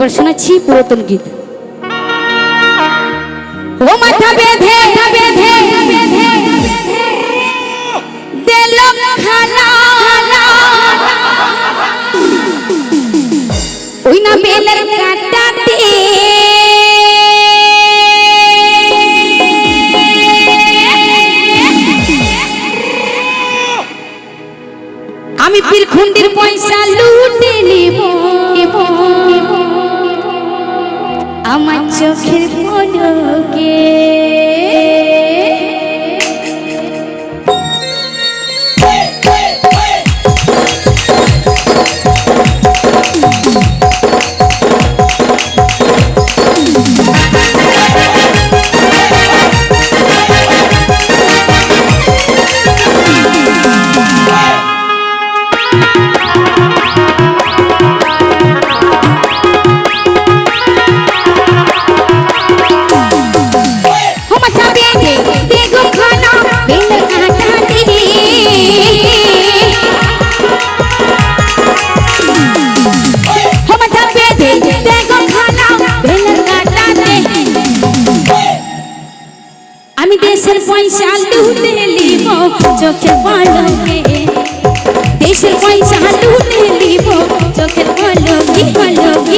এবার শোনাচ্ছি পুরাতন গীত। ও মাথা বেঁধে বেঁধে ওই না বেলের কাটাতে চোখের পলকে দেশের পয়সা লুটে লিব চোখের পলকে পলকে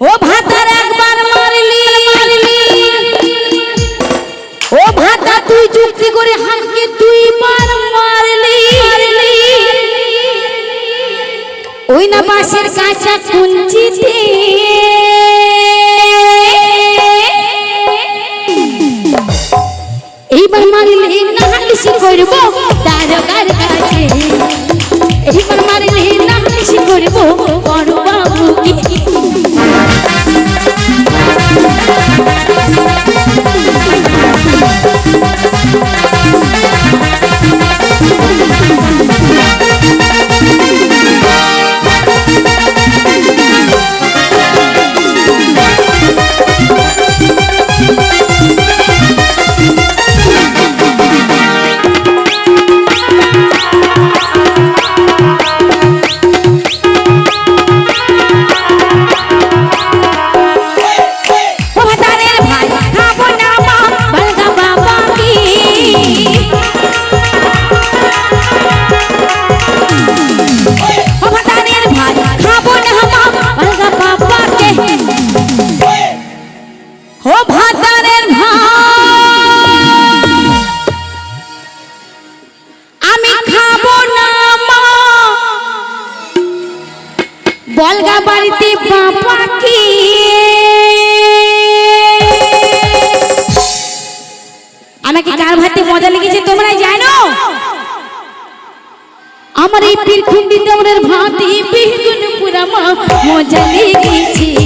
ও ভাতার একবার মারলি। ও ভাতা, তুই যুক্তি করে হামকে দুইবার মারলি। মারলি ওই না বাঁশের কাঁচা কুঞ্চিতে। এইবার মারিলে নালিশি করব তারকার কাছে। এইবার মারিলে নালিশি করব বড় বাবু বলগা বাড়িতে কি আমাকে ভাতে মজা লেগেছে, তোমরাই জানো? আমার এই পীরখুন্ডি দেওরের ভাতে বেগুন পুরামা মজা লেগেছে।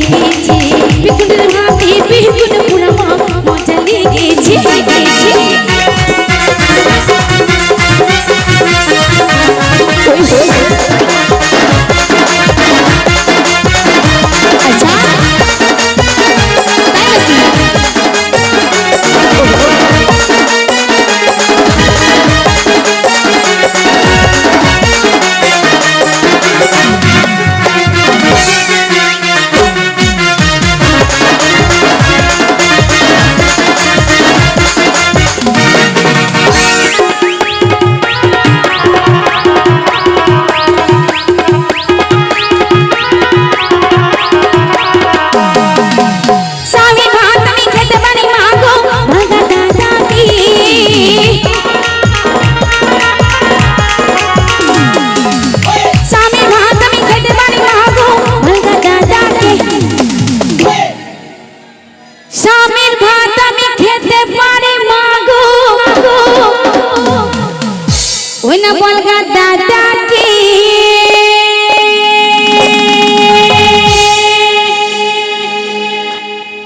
না বলগা দাদা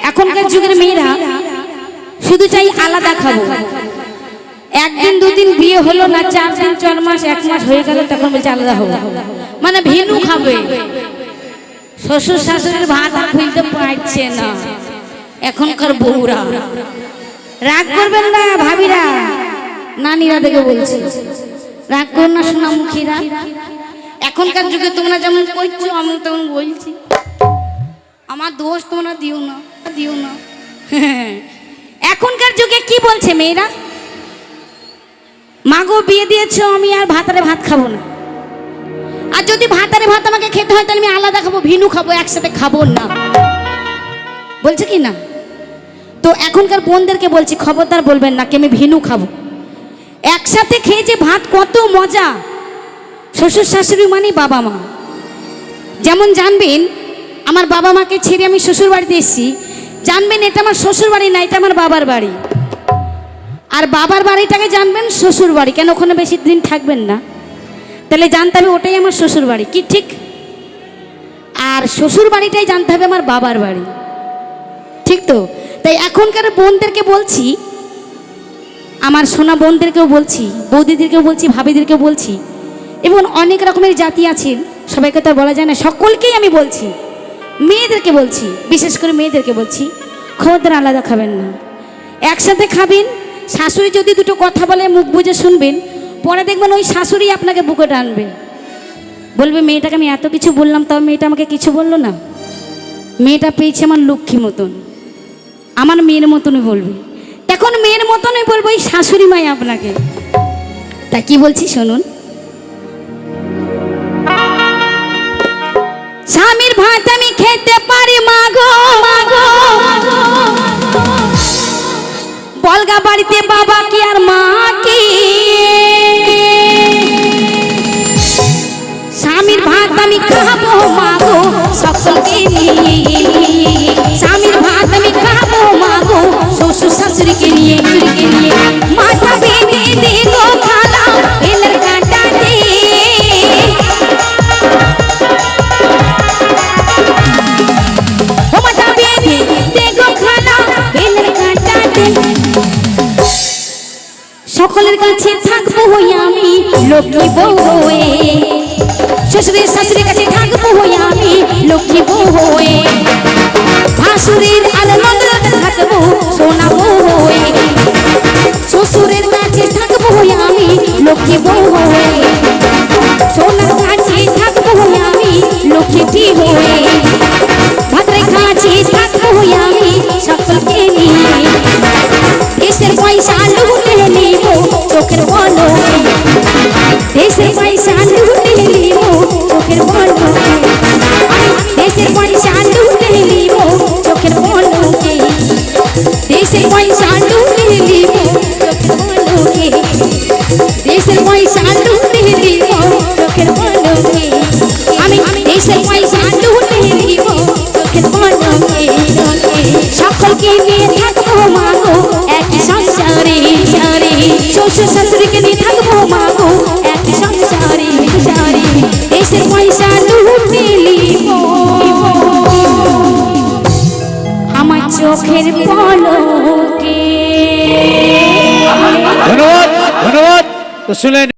এখনকার যুগের মেয়েরা শুধু চাই আলাদা খাব। একদিন দুদিন বিয়ে হলো না চার দিন চার মাস এক মাস হয়ে গেল তখন বলছে আলাদা হব। মানে ভেনু খাবে। শ্বশুর শাশুড়ির ভাত খুলতে পারছে না। এখনকার বউরা। রাগ করবেন না ভাবিরা। নানিরা দেখে বলছি। রাগ করুন না, সোনামুখীরা। এখনকার যুগে তোমরা যেমন করছ, আমি তেমন বলছি। আমার দোষ তোমরা দিও না দিও না। এখনকার যুগে কি বলছে মেয়েরা? মাগো, বিয়ে দিয়েছ, আমি আর ভাতারে ভাত খাব না। আর যদি ভাতারে ভাত আমাকে খেতে হয়, তাহলে আমি আলাদা খাব, ভিনু খাব, একসাথে খাব না। বলছে কি না? তো এখনকার বোনদেরকে বলছি, খবরদার বলবেন না, কি আমি ভিনু খাব? একসাথে খেয়ে যে ভাত কত মজা। শ্বশুর শাশুড়ি মানে বাবা মা। যেমন জানবেন, আমার বাবা মাকে ছেড়ে আমি শ্বশুর বাড়িতে এসেছি। জানবেন, এটা আমার শ্বশুর বাড়ি না, এটা আমার বাবার বাড়ি। আর বাবার বাড়িটাকে জানবেন, শ্বশুর বাড়ি। কেন ওখানে বেশি দিন থাকবেন না? তাহলে জানতে হবে ওটাই আমার শ্বশুর বাড়ি, কি ঠিক? আর শ্বশুর বাড়িটাই জানতে হবে আমার বাবার বাড়ি। ঠিক তো? তাই এখনকার বোনদেরকে বলছি আমার সোনা বোনদেরকেও বলছি, বৌদিদেরকেও বলছি, ভাবিদেরকেও বলছি, এবং অনেক রকমের জাতি আছেন সবাইকে তো বলা যায় না, সকলকেই আমি বলছি, মেয়েদেরকে বলছি, বিশেষ করে মেয়েদেরকে বলছি, খবরদার আলাদা খাবেন না। একসাথে খাবেন, শাশুড়ি যদি দুটো কথা বলে, মুখ বুঝে শুনবেন, পরে দেখবেন ওই শাশুড়ি আপনাকে বুকে টানবে। বলবে, মেয়েটাকে আমি এত কিছু বললাম, তাও মেয়েটা আমাকে কিছু বলল না? মেয়েটা পেয়েছে আমার লক্ষ্মী মতন। আমার মেয়ের মতনই বলবে। এখন মেয়ের মতনই বলব ওই শাশুড়ি মাই আপনাকে। তা কি বলছি শুনুন। স্বামীর ভাত আমি খেতে পারি, মাগো মাগো। বলগা বাড়িতে বাবা কি আর মা কি? স্বামীর ভাত আমি খাব, মাগো, সকলকে নিয়ে। সকলের কাছে থাকব হই আমি, লক্ষ্মী বউ হয়ে। শ্বশুরের শাশুড়ির কাছে থাকব আমি, লক্ষ্মী বউ হয়ে। তো শুনলেন